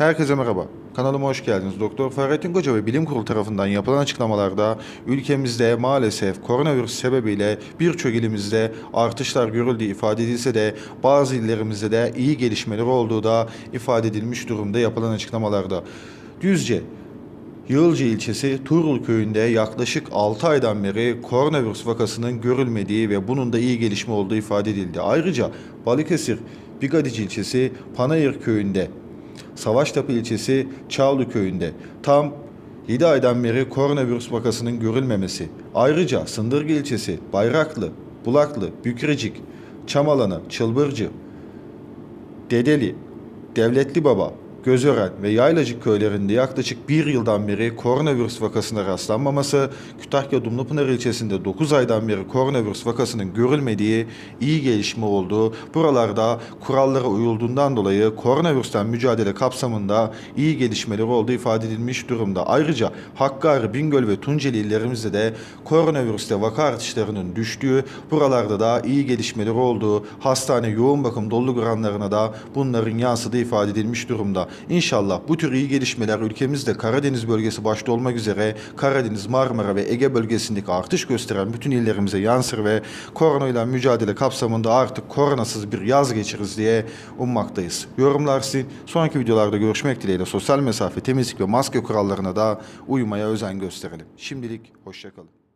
Herkese merhaba. Kanalıma hoş geldiniz. Doktor Fahrettin Koca ve Bilim Kurulu tarafından yapılan açıklamalarda ülkemizde maalesef koronavirüs sebebiyle birçok ilimizde artışlar görüldüğü ifade edilse de bazı illerimizde de iyi gelişmeler olduğu da ifade edilmiş durumda yapılan açıklamalarda. Düzce Yığılca ilçesi Tuğrul köyünde yaklaşık 6 aydan beri koronavirüs vakasının görülmediği ve bunun da iyi gelişme olduğu ifade edildi. Ayrıca Balıkesir Bigadici ilçesi Panayır köyünde, Savaştepe ilçesi Çağlı köyünde tam 7 aydan beri koronavirüs vakasının görülmemesi. Ayrıca Sındırgı ilçesi Bayraklı, Bulaklı, Bükrecik, Çamalanı, Çılbırcı, Dedeli, Devletli Baba, Gözören ve Yaylacık köylerinde yaklaşık bir yıldan beri koronavirüs vakasına rastlanmaması, Kütahya Dumlupınar ilçesinde 9 aydan beri koronavirüs vakasının görülmediği iyi gelişme oldu. Buralarda kurallara uyulduğundan dolayı koronavirüsten mücadele kapsamında iyi gelişmeler olduğu ifade edilmiş durumda. Ayrıca Hakkari, Bingöl ve Tunceli illerimizde de koronavirüste vaka artışlarının düştüğü, buralarda da iyi gelişmeler olduğu, hastane yoğun bakım doluluk oranlarına da bunların yansıdığı ifade edilmiş durumda. İnşallah bu tür iyi gelişmeler ülkemizde Karadeniz bölgesi başta olmak üzere Karadeniz, Marmara ve Ege bölgesindeki artış gösteren bütün illerimize yansır ve koronayla mücadele kapsamında artık koronasız bir yaz geçiririz diye ummaktayız. Yorumlar sizin. Sonraki videolarda görüşmek dileğiyle sosyal mesafe, temizlik ve maske kurallarına da uymaya özen gösterelim. Şimdilik hoşçakalın.